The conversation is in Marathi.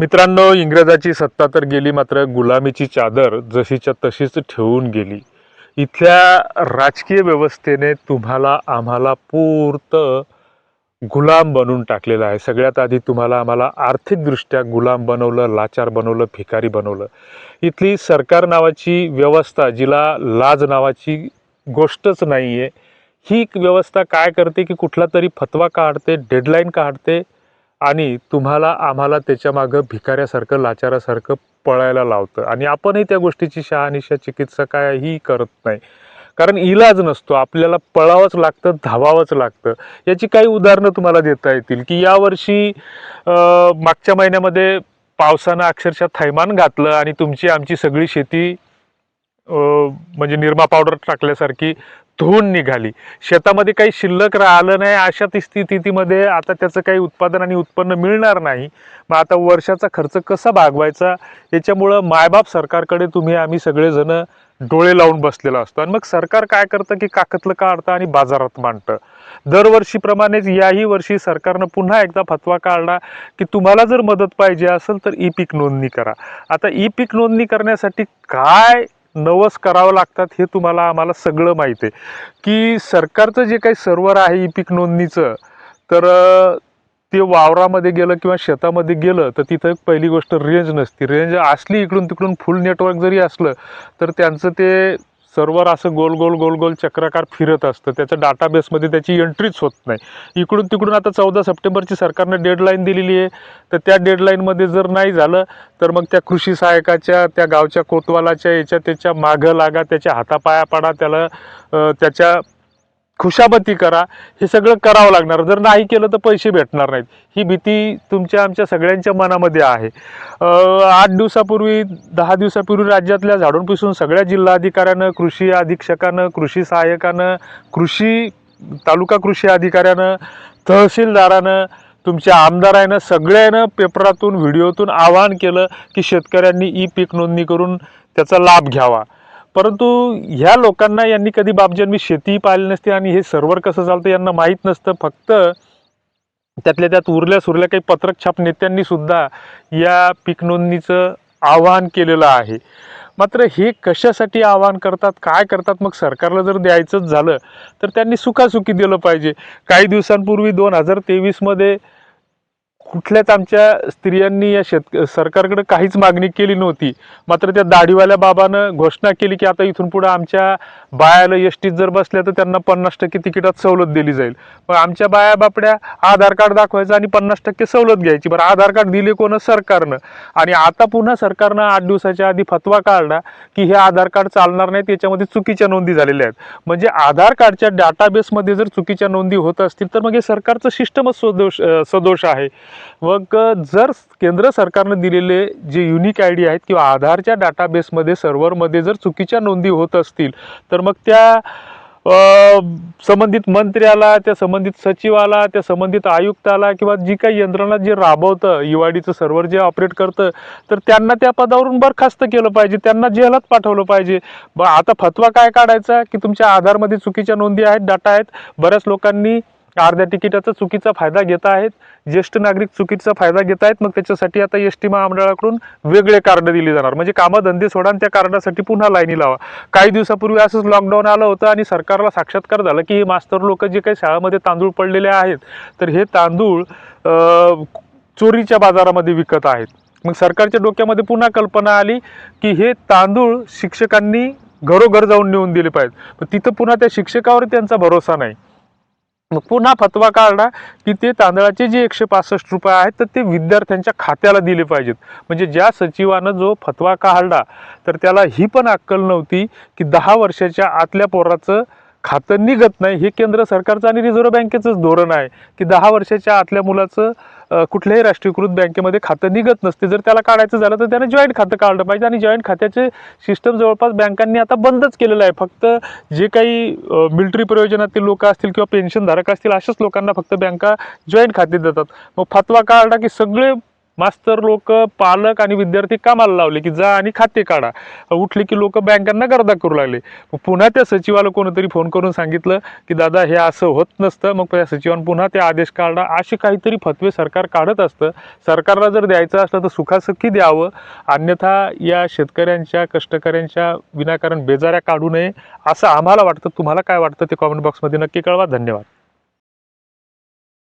मित्रांनो इंग्रजाची सत्ता तर गेली मात्र गुलामीची चादर जशीच्या तशीच ठेवून गेली. इथल्या राजकीय व्यवस्थेने तुम्हाला आम्हाला पूर्त गुलाम बनवून टाकलेलं आहे. सगळ्यात आधी तुम्हाला आम्हाला आर्थिकदृष्ट्या गुलाम बनवलं लाचार बनवलं भिकारी बनवलं. इथली सरकार नावाची व्यवस्था जिला लाज नावाची गोष्टच नाही आहे ही व्यवस्था काय करते की कुठला तरी फतवा काढते डेडलाईन काढते आणि तुम्हाला आम्हाला त्याच्यामागं भिकाऱ्यासारखं लाचारासारखं पळायला लावतं. आणि आपणही त्या गोष्टीची शहानिशा चिकित्सा काहीही करत नाही. कारण इलाज नसतो. आपल्याला पळावंच लागतं धावावंच लागतं. याची काही उदाहरणं तुम्हाला देता येतील की यावर्षी मागच्या महिन्यामध्ये पावसानं अक्षरशः थैमान घातलं आणि तुमची आमची सगळी शेती म्हणजे निरमा पावडर टाकल्यासारखी धुवून निघाली. शेतामध्ये काही शिल्लक राहिलं नाही. अशा ती स्थितीमध्ये आता त्याचं काही उत्पादन आणि उत्पन्न मिळणार नाही. मग आता वर्षाचा खर्च कसा भागवायचा? याच्यामुळं मायबाप सरकारकडे तुम्ही आम्ही सगळेजण डोळे लावून बसलेलो असतो. आणि मग सरकार काय करतं की काकतलं काढतं आणि बाजारात मांडतं. दरवर्षीप्रमाणेच याही वर्षी सरकारनं पुन्हा एकदा फतवा काढला की तुम्हाला जर मदत पाहिजे असेल तर ई पीक नोंदणी करा. आता ई पीक नोंदणी करण्यासाठी काय नवस करावं लागतात हे तुम्हाला आम्हाला सगळं माहीत आहे. की सरकारचं जे काही सर्व्हर आहे ई पीक नोंदणीचं तर ते वावरामध्ये गेलं किंवा शेतामध्ये गेलं तर तिथं पहिली गोष्ट रेंज नसती. रेंज असली इकडून तिकडून फुल नेटवर्क जरी असलं तर त्यांचं ते सर्व्हर असं गोल गोल गोल गोल चक्राकार फिरत असतं. त्याच्या डाटाबेसमध्ये त्याची एंट्रीच होत नाही. इकडून तिकडून आता चौदा सप्टेंबरची सरकारने डेडलाईन दिलेली आहे. तर त्या डेडलाईनमध्ये जर नाही झालं तर मग त्या कृषी सहायकाच्या त्या गावच्या कोतवालाच्या याच्या त्याच्या मागं लागा त्याच्या हातापाया पाडा त्याला त्याच्या खुशाबती करा हे सगळं करावं लागणार. जर नाही केलं तर पैसे भेटणार नाहीत. ही भीती तुमच्या आमच्या सगळ्यांच्या मनामध्ये आहे. आठ दिवसापूर्वी दहा दिवसापूर्वी राज्यातल्या झाडून पिसून सगळ्या जिल्हाधिकाऱ्यानं कृषी अधीक्षकानं कृषी सहाय्यकानं कृषी तालुका कृषी अधिकाऱ्यानं तहसीलदारानं तुमच्या आमदारानं सगळ्यानं पेपरातून व्हिडिओतून आवाहन केलं की शेतकऱ्यांनी ई पीक नोंदणी करून त्याचा लाभ घ्यावा. परंतु ह्या लोकांना यांनी कधी बापजन्मी शेती पाहिली नसते आणि हे सर्व्हर कसं चालतं यांना माहीत नसतं. फक्त त्यातल्या त्यात उरल्या सुरल्या काही पत्रक छाप नेत्यांनी सुद्धा या पीक नोंदणीचं आवाहन केलेलं आहे. मात्र हे कशासाठी आवाहन करतात काय करतात मग सरकारला जर द्यायचंच झालं तर त्यांनी सुखासुखी दिलं पाहिजे. काही दिवसांपूर्वी दोन हजार तेवीसमध्ये कुठल्याच आमच्या स्त्रियांनी या शेत सरकारकडे काहीच मागणी केली नव्हती. मात्र त्या दाढीवाल्या बाबानं घोषणा केली की आता इथून पुढे आमच्या बायाला एस टीत जर बसल्या तर त्यांना पन्नास टक्के तिकिटात सवलत दिली जाईल. मग आमच्या बाया बापड्या आधार कार्ड दाखवायचं आणि पन्नास टक्के सवलत घ्यायची. बरं आधार कार्ड दिले कोण? सरकारनं. आणि आता पुन्हा सरकारनं आठ दिवसाच्या आधी फतवा काढला की हे आधार कार्ड चालणार नाही त्याच्यामध्ये चुकीच्या नोंदी झालेल्या आहेत. म्हणजे आधार कार्डच्या डाटाबेसमध्ये जर चुकीच्या नोंदी होत असतील तर मग हे सरकारचं सिस्टमच सदोष सदोष आहे. मग जर केंद्र सरकारनं दिलेले जे युनिक आय डी आहेत किंवा आधारच्या डाटाबेसमध्ये सर्व्हरमध्ये जर चुकीच्या नोंदी होत असतील तर मग त्या संबंधित मंत्र्याला त्या संबंधित सचिवाला त्या संबंधित आयुक्ताला किंवा जी काही यंत्रणा जे राबवतं युवाडीचं सर्व्हर जे ऑपरेट करतं तर त्यांना त्या पदावरून बरखास्त केलं पाहिजे त्यांना जेलात पाठवलं पाहिजे. ब आता फतवा काय काढायचा? की तुमच्या आधारमध्ये चुकीच्या नोंदी आहेत डाटा आहेत बऱ्याच लोकांनी अर्ध्या तिकिटाचा चुकीचा फायदा घेत आहेत. ज्येष्ठ नागरिक चुकीचा फायदा घेत आहेत मग त्याच्यासाठी आता एस टी महामंडळाकडून वेगळे कार्ड दिले जाणार. म्हणजे कामधंदे सोडा त्या कार्डासाठी पुन्हा लाईनी लावा. काही दिवसापूर्वी असंच लॉकडाऊन आलं होतं आणि सरकारला साक्षात्कार झाला की हे मास्तर लोक जे काही शाळामध्ये तांदूळ पडलेले आहेत तर हे तांदूळ चोरीच्या बाजारामध्ये विकत आहेत. मग सरकारच्या डोक्यामध्ये पुन्हा कल्पना आली की हे तांदूळ शिक्षकांनी घरोघर जाऊन नेऊन दिले पाहिजेत. पण तिथं पुन्हा त्या शिक्षकावर त्यांचा भरोसा नाही. मग पुन्हा फतवा काढला की ते तांदळाचे जे एकशे पासष्ट रुपये आहेत तर ते विद्यार्थ्यांच्या खात्याला दिले पाहिजेत. म्हणजे ज्या सचिवानं जो फतवा काढला तर त्याला ही पण अक्कल नव्हती की दहा वर्षाच्या आतल्या पोराचं खातं निघत नाही. हे केंद्र सरकारचं आणि रिझर्व्ह बँकेचंच धोरण आहे की दहा वर्षाच्या आतल्या मुलाचं कुठल्याही राष्ट्रीयकृत बँकेमध्ये खातं निघत नसते. जर त्याला काढायचं झालं तर त्याने जॉईंट खातं काढलं पाहिजे आणि जॉईंट खात्याचे सिस्टम जवळपास बँकांनी आता बंदच केलेलं आहे. फक्त जे काही मिलिटरी प्रयोजनातील लोक असतील किंवा पेन्शनधारक असतील अशाच लोकांना फक्त बँका जॉईंट खाते देतात. मग फतवा काढला की सगळे मास्तर लोक पालक आणि विद्यार्थी कामाला लावले की जा आणि खाते काढा. उठले की लोक बँकांना गर्दा करू लागले. मग पुन्हा त्या सचिवाला कोणीतरी फोन करून सांगितलं की दादा हे असं होत नसतं. मग त्या सचिवानं पुन्हा ते आदेश काढा असे काहीतरी फतवे सरकार काढत असतं. सरकारला जर द्यायचं असलं तर सुखासुखी द्यावं. अन्यथा या शेतकऱ्यांच्या कष्टकऱ्यांच्या विनाकारण बेजाऱ्या काढू नये असं आम्हाला वाटतं. तुम्हाला काय वाटतं ते कॉमेंट बॉक्समध्ये नक्की कळवा. धन्यवाद.